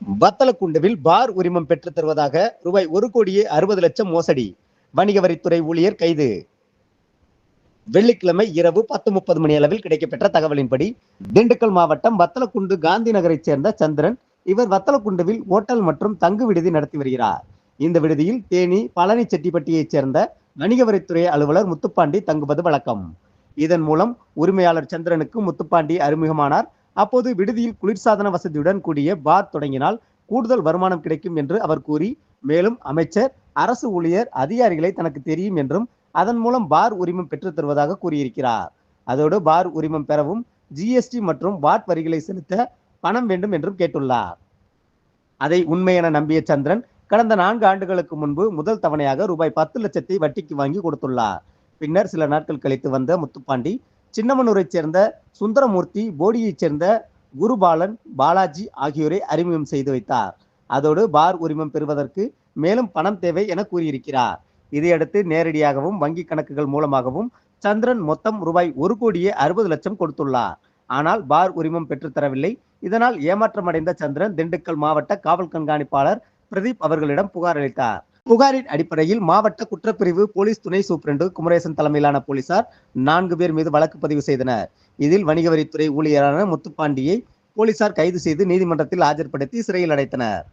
வத்தலக்குண்டுவில் பார் உரிமம் பெற்றுத் தருவதாக ரூபாய் ஒரு கோடியே அறுபது லட்சம் மோசடி. வணிக வரித்துறை ஊழியர் கைது. வெள்ளிக்கிழமை இரவு பத்து முப்பது மணி அளவில் கிடைக்கப்பெற்ற தகவலின்படி திண்டுக்கல் மாவட்டம் வத்தலக்குண்டு காந்தி நகரைச் சேர்ந்த சந்திரன் இவர் வத்தலக்குண்டுவில் ஓட்டல் மற்றும் தங்கு விடுதி நடத்தி வருகிறார். இந்த விடுதியில் தேனி பழனி செட்டிப்பட்டியைச் சேர்ந்த வணிக வரித்துறை அலுவலர் முத்துப்பாண்டி தங்குவது வழக்கம். இதன் மூலம் உரிமையாளர் சந்திரனுக்கு முத்துப்பாண்டி அறிமுகமானார் அப்போது விடுதியில் குளிர்சாதன வசதியுடன் கூடிய பார் தொடங்கினால் கூடுதல் வருமானம் கிடைக்கும் என்று அவர் கூறி மேலும் அமைச்சர் அரசு ஊழியர் அதிகாரிகளை தனக்கு தெரியும் என்றும் அதன் மூலம் பார் உரிமம் பெற்றுத் தருவதாக கூறியிருக்கிறார். அதோடு பார் உரிமம் பெறவும் ஜிஎஸ்டி மற்றும் வாட் வரிகளை செலுத்த பணம் வேண்டும் என்றும் கேட்டுள்ளார். அதை உண்மை என நம்பிய சந்திரன் கடந்த நான்கு ஆண்டுகளுக்கு முன்பு முதல் தவணையாக ரூபாய் பத்து லட்சத்தை வட்டிக்கு வாங்கி கொடுத்துள்ளார். பின்னர் சில நாட்கள் கழித்து வந்த முத்துப்பாண்டி சின்னமனூரைச் சேர்ந்த சுந்தரமூர்த்தி போடியைச் சேர்ந்த குருபாலன் பாலாஜி ஆகியோரை அறிமுகம் செய்து வைத்தார். அதோடு பார் உரிமம் பெறுவதற்கு மேலும் பணம் தேவை என கூறியிருக்கிறார். இதையடுத்து நேரடியாகவும் வங்கி கணக்குகள் மூலமாகவும் சந்திரன் மொத்தம் ரூபாய் ஒரு கோடியே அறுபது லட்சம் கொடுத்துள்ளார். ஆனால் பார் உரிமம் பெற்றுத்தரவில்லை இதனால் ஏமாற்றமடைந்த சந்திரன் திண்டுக்கல் மாவட்ட காவல் கண்காணிப்பாளர் பிரதீப் அவர்களிடம் புகார் அளித்தார். புகாரின் அடிப்படையில் மாவட்ட குற்றப்பிரிவு போலீஸ் துணை சூப்பிரண்டு குமரேசன் தலைமையிலான போலீசார் நான்கு பேர் மீது வழக்கு பதிவு செய்தனர். இதில் வணிக வரித்துறை ஊழியரான முத்துப்பாண்டியை போலீசார் கைது செய்து நீதிமன்றத்தில் ஆஜர்படுத்தி சிறையில் அடைத்தனர்.